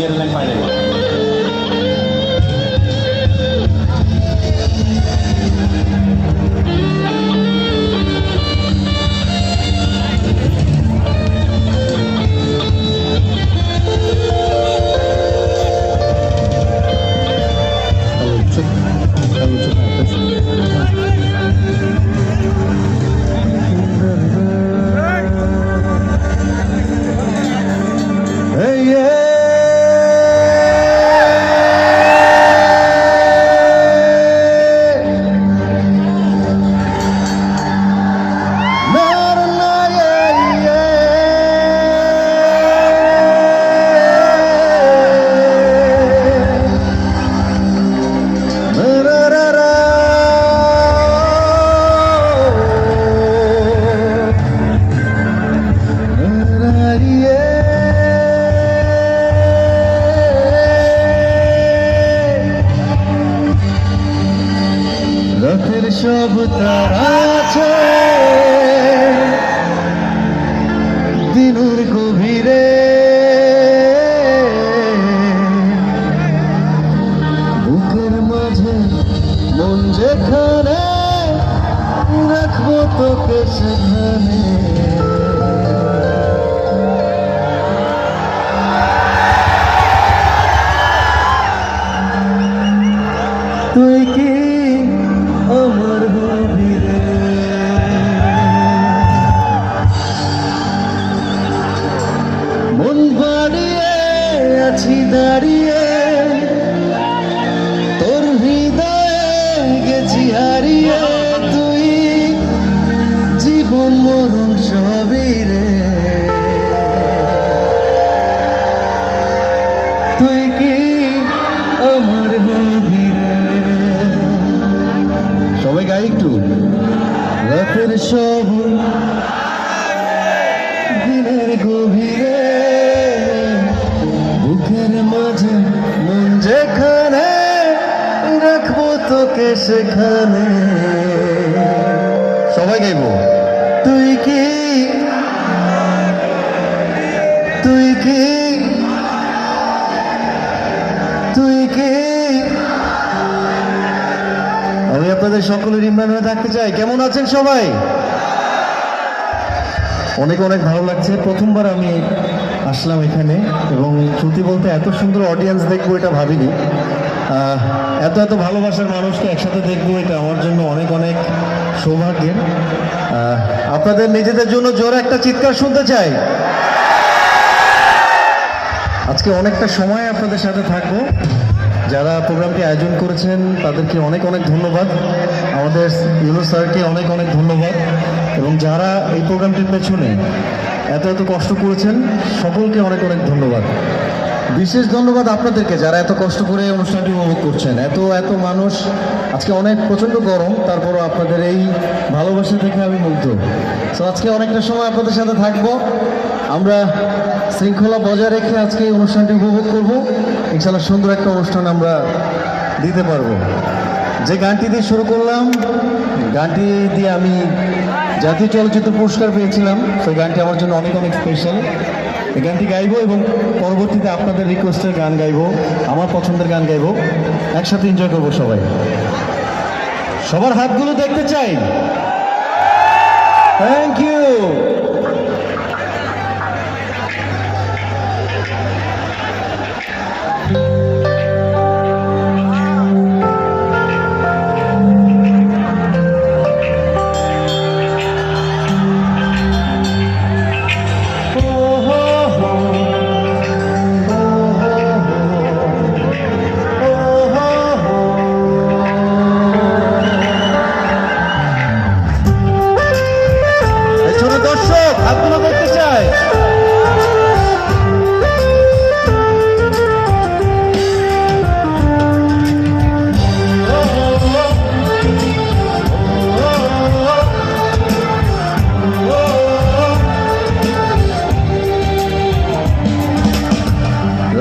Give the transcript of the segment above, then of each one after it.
Indian land final রাতের সব তারা আছে। দিনুর গভীরে। বুকের মাঝে মন যেখানে রাখব তোকে সেখানে। রাতের সব দিনের গভীরে বুকের মাঝে মন যেখানে রাখব তোকে সেখানে। সবাই গাইবো। আমি আপনাদের সকলের ইমরান হয়ে থাকতে চাই। কেমন আছেন সবাই? অনেক অনেক ভালো লাগছে। প্রথমবার আমি আসলাম এখানে এবং সত্যি বলতে এত সুন্দর অডিয়েন্স দেখব এটা ভাবিনি। এত এত ভালোবাসার মানুষকে একসাথে দেখব এটা আমার জন্য অনেক অনেক সৌভাগ্যের। আপনাদের নিজেদের জন্য জোরে একটা চিৎকার শুনতে চাই। আজকে অনেকটা সময় আপনাদের সাথে থাকব। যারা প্রোগ্রামটি আয়োজন করেছেন, তাদেরকে অনেক অনেক ধন্যবাদ। আমাদের ইউনো স্যারকে অনেক অনেক ধন্যবাদ। এবং যারা এই প্রোগ্রামটির পেছনে এত এত কষ্ট করেছেন, সকলকে অনেক অনেক ধন্যবাদ। বিশেষ ধন্যবাদ আপনাদেরকে যারা এত কষ্ট করে অনুষ্ঠানটি উপভোগ করছেন। এত এত মানুষ, আজকে অনেক প্রচণ্ড গরম, তারপরও আপনাদের এই ভালোবাসা থেকে আমি মুগ্ধ। তো আজকে অনেকটা সময় আপনাদের সাথে থাকব। আমরা শৃঙ্খলা বজায় রেখে আজকে এই অনুষ্ঠানটি উপভোগ করব। ইনশাল্লাহ সুন্দর একটা অনুষ্ঠান আমরা দিতে পারব। যে গানটি দিয়ে শুরু করলাম, গানটি দিয়ে আমি জাতীয় চলচ্চিত্র পুরস্কার পেয়েছিলাম। সেই গানটি আমার জন্য অনেক অনেক স্পেশাল এই গানটি গাইবো এবং পরবর্তীতে আপনাদের রিকোয়েস্টের গান গাইবো, আমার পছন্দের গান গাইবো। একসাথে এনজয় করব সবাই। সবার হাতগুলো দেখতে চাই। থ্যাংক ইউ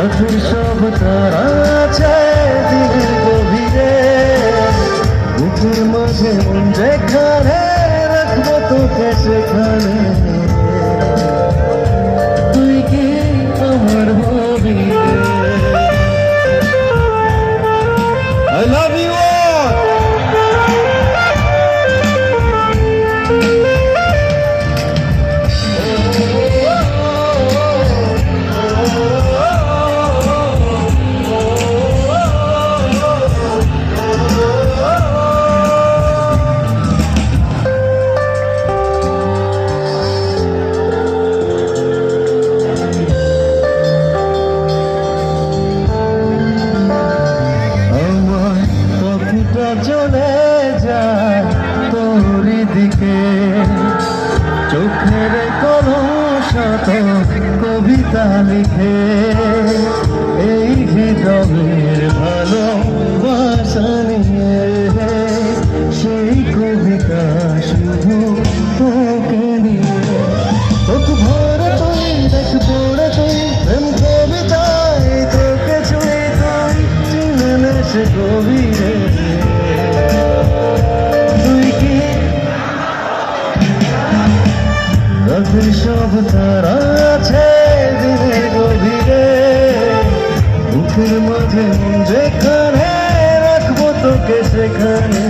চোখের সব তারা দিনের গভীরে বুকের মাঝে মন যেখানে রাখব তোকে সেখানে। শত কবিতা লিখে এই হৃদয়ে পৃথিবীর তারা আছে দিনের গভীরে। বুকের মাঝে যেখানে রাখব তোকে সেখানে।